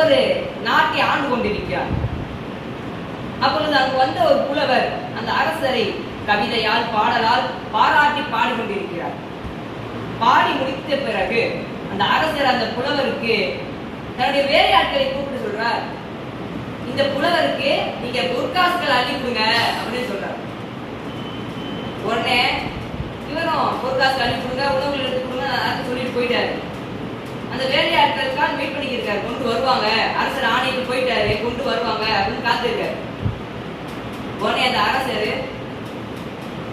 ஒரு நாட்டை ஆண்டு கொண்டிருக்கிறார். அப்பொழுது அங்கு வந்த ஒரு புலவர் அந்த அரசரை கவிதையால் பாடலால் பாராட்டி பாடிக்கொண்டிருக்கிறார். பாடி முடித்த பிறகு அந்த அரசர் அந்த புலவருக்கு தன்னுடைய வேலையாட்களை கூப்பிட்டு சொல்றார் இந்த புலவருக்கு நீங்க பொற்காசுகள் அள்ளி கொடுங்க அப்படின்னு சொல்றார். உடனே இவரும் பொற்காசு அள்ளி கொடுங்க உணவுகள் எடுத்து கொடுங்க அரசு சொல்லிட்டு போயிட்டாரு அந்த வேலையாட்களுக்காக வெயிட் பண்ணிக்கிருக்காரு கொண்டு வருவாங்க அரசர் ஆணைக்கு போயிட்டாரு. கொண்டு வருவாங்க அப்படின்னு காத்திருக்காரு. உடனே அந்த அரசர்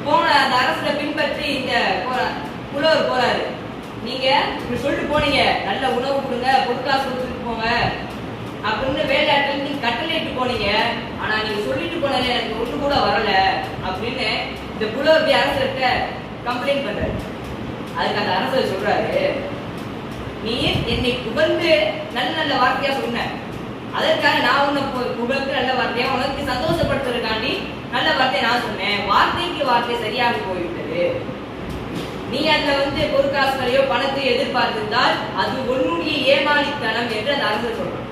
போன அந்த அரசரை பின்பற்றி இந்த புலவர் போறாரு. நீங்க இப்படி சொல்லிட்டு போனீங்க. நல்ல உணவு கொடுங்க பொற்காசு கொடுத்துட்டு போங்க அப்படின்னு வேலையாட்கள் நீங்க கட்டளையிட்டு போனீங்க. ஆனா நீங்க சொல்லிட்டு போனதுல எனக்கு ஒண்ணு கூட வரல அப்படின்னு இந்த புலவர் அரசர்கிட்ட கம்ப்ளைண்ட் பண்றாரு. அதுக்கு அந்த அரசர் சொல்றாரு. நீ என்னை புகழ்ந்து நல்ல நல்ல வார்த்தையா சொன்ன. அதற்காக நான் உன்னை புகழ்ந்து நல்ல வார்த்தையா உனக்கு சந்தோஷப்படுத்துறதுக்காண்டி நல்ல வார்த்தையை நான் சொன்னேன். வார்த்தைக்கு வார்த்தை சரியாக போய்விட்டது. நீ அதுல வந்து பொருட்காசுகளையோ பணத்தை எதிர்பார்த்திருந்தால் அது உன்னுடைய ஏமாளித்தனம் என்று அந்த அரசர் சொல்றான்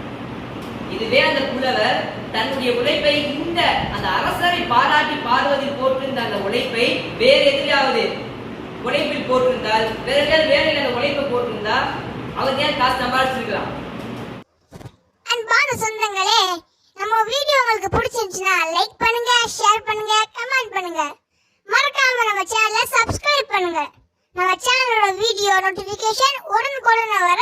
இதுவே அந்த புலவர் தன்னுடைய உழைப்பை இந்த அந்த அரசரை பாராட்டி பாடுவதில் போட்டிருந்த அந்த உழைப்பை வேற எதிலாவது உழைப்பில் போட்டிருந்தால் வேற எதாவது வேலையில் அந்த உழைப்பை போட்டிருந்தா அவங்க ஏன் காசு சம்பாதிச்சிருக்கலாம் அன்பான சொந்தங்களே நம்ம வீடியோ உங்களுக்கு பிடிச்சிருந்துச்சுன்னா லைக் பண்ணுங்க ஷேர் பண்ணுங்க கமெண்ட் பண்ணுங்க. மறக்காம நம்ம சேனலை சப்ஸ்கிரைப் பண்ணுங்க. நம்ம சேனலோட வீடியோ நோட்டிபிகேஷன் உடனுக்குடன் வர